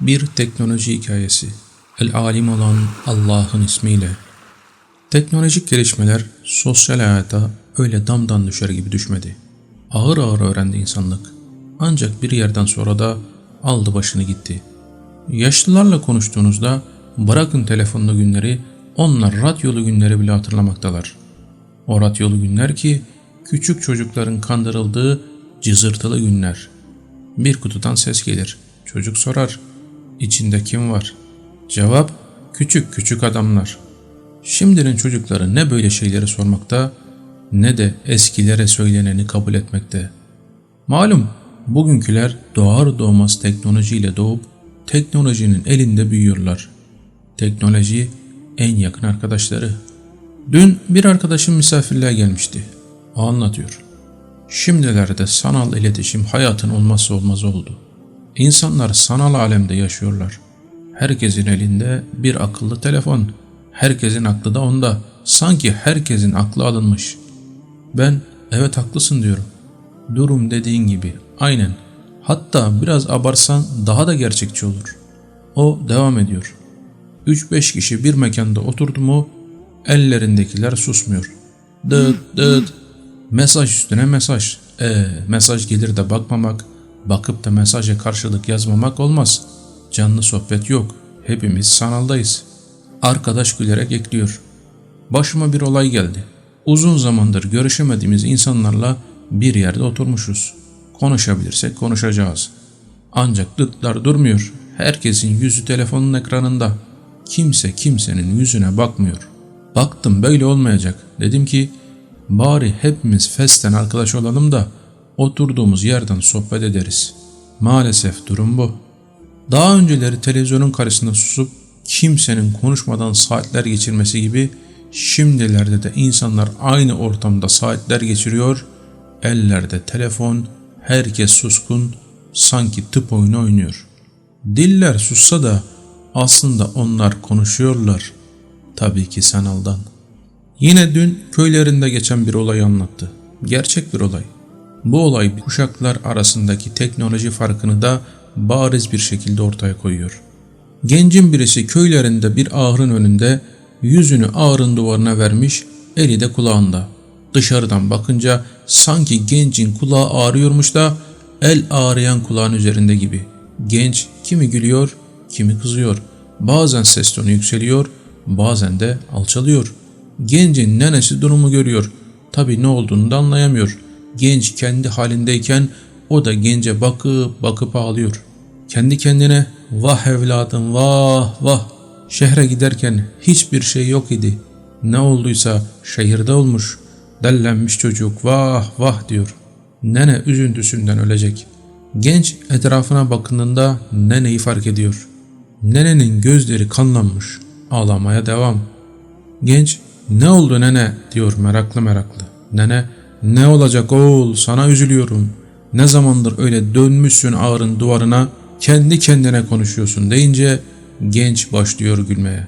Bir teknoloji hikayesi. El alim olan Allah'ın ismiyle. Teknolojik gelişmeler sosyal hayata öyle damdan düşer gibi düşmedi. Ağır ağır öğrendi insanlık. Ancak bir yerden sonra da aldı başını gitti. Yaşlılarla konuştuğunuzda bırakın telefonlu günleri, onlar radyolu günleri bile hatırlamaktalar. O radyolu günler ki küçük çocukların kandırıldığı cızırtılı günler. Bir kutudan ses gelir. Çocuk sorar. İçinde kim var? Cevap küçük küçük adamlar. Şimdinin çocukları ne böyle şeyleri sormakta ne de eskilere söyleneni kabul etmekte. Malum bugünküler doğar doğmaz teknolojiyle doğup teknolojinin elinde büyüyorlar. Teknoloji en yakın arkadaşları. Dün bir arkadaşım misafirliğe gelmişti. O anlatıyor. Şimdilerde sanal iletişim hayatın olmazsa olmazı oldu. İnsanlar sanal alemde yaşıyorlar. Herkesin elinde bir akıllı telefon. Herkesin aklı da onda. Sanki herkesin aklı alınmış. Ben evet haklısın diyorum. Durum dediğin gibi aynen. Hatta biraz abarsan daha da gerçekçi olur. O devam ediyor. 3-5 kişi bir mekanda oturdu mu ellerindekiler susmuyor. Dıt dıt mesaj üstüne mesaj. E mesaj gelir de bakmamak, bakıp da mesaja karşılık yazmamak olmaz. Canlı sohbet yok. Hepimiz sanaldayız. Arkadaş gülerek ekliyor. Başıma bir olay geldi. Uzun zamandır görüşemediğimiz insanlarla bir yerde oturmuşuz. Konuşabilirsek konuşacağız. Ancak dıtlar durmuyor. Herkesin yüzü telefonun ekranında. Kimse kimsenin yüzüne bakmıyor. Baktım böyle olmayacak. Dedim ki bari hepimiz festen arkadaş olalım da oturduğumuz yerden sohbet ederiz. Maalesef durum bu. Daha önceleri televizyonun karşısında susup kimsenin konuşmadan saatler geçirmesi gibi şimdilerde de insanlar aynı ortamda saatler geçiriyor, ellerde telefon, herkes suskun, sanki tıp oyunu oynuyor. Diller sussa da aslında onlar konuşuyorlar. Tabii ki sanaldan. Yine dün köylerinde geçen bir olay anlattı. Gerçek bir olay. Bu olay kuşaklar arasındaki teknoloji farkını da bariz bir şekilde ortaya koyuyor. Gencin birisi köylerinde bir ahırın önünde yüzünü ağırın duvarına vermiş, eli de kulağında. Dışarıdan bakınca sanki gencin kulağı ağrıyormuş da el ağrıyan kulağın üzerinde gibi. Genç kimi gülüyor, kimi kızıyor. Bazen ses tonu yükseliyor, bazen de alçalıyor. Gencin nenesi durumu görüyor. Tabi ne olduğunu da anlayamıyor. Genç kendi halindeyken o da gence bakıp bakıp ağlıyor. Kendi kendine vah evladım vah vah şehre giderken hiçbir şey yok idi. Ne olduysa şehirde olmuş. Dellenmiş çocuk vah vah diyor. Nene üzüntüsünden ölecek. Genç etrafına bakındığında neneyi fark ediyor. Nenenin gözleri kanlanmış. Ağlamaya devam. Genç ne oldu nene diyor meraklı meraklı. Nene ne olacak oğul sana üzülüyorum. Ne zamandır öyle dönmüşsün ağırın duvarına kendi kendine konuşuyorsun deyince genç başlıyor gülmeye.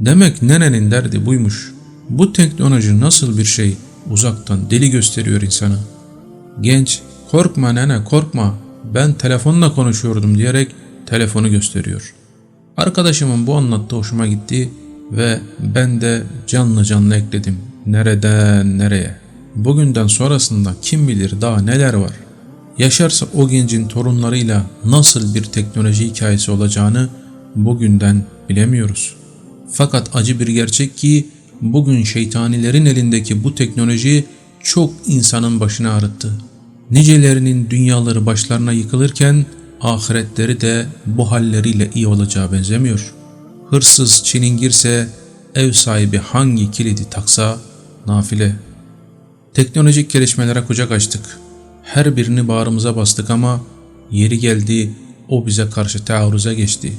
Demek nenenin derdi buymuş. Bu teknoloji nasıl bir şey uzaktan deli gösteriyor insana. Genç korkma nene korkma ben telefonla konuşuyordum diyerek telefonu gösteriyor. Arkadaşımın bu anlattığı hoşuma gitti ve ben de canlı canlı ekledim. Nereden nereye? Bugünden sonrasında kim bilir daha neler var. Yaşarsa o gencin torunlarıyla nasıl bir teknoloji hikayesi olacağını bugünden bilemiyoruz. Fakat acı bir gerçek ki bugün şeytanilerin elindeki bu teknoloji çok insanın başını ağrıttı. Nicelerinin dünyaları başlarına yıkılırken ahiretleri de bu halleriyle iyi olacağı benzemiyor. Hırsız çilingirse ev sahibi hangi kilidi taksa nafile. Teknolojik gelişmelere kucak açtık. Her birini bağrımıza bastık ama yeri geldi o bize karşı taarruza geçti.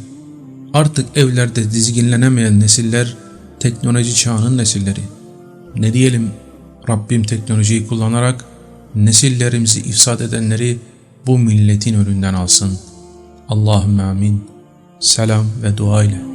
Artık evlerde dizginlenemeyen nesiller teknoloji çağının nesilleri. Ne diyelim Rabbim teknolojiyi kullanarak nesillerimizi ifsad edenleri bu milletin önünden alsın. Allahümme amin. Selam ve dua ile.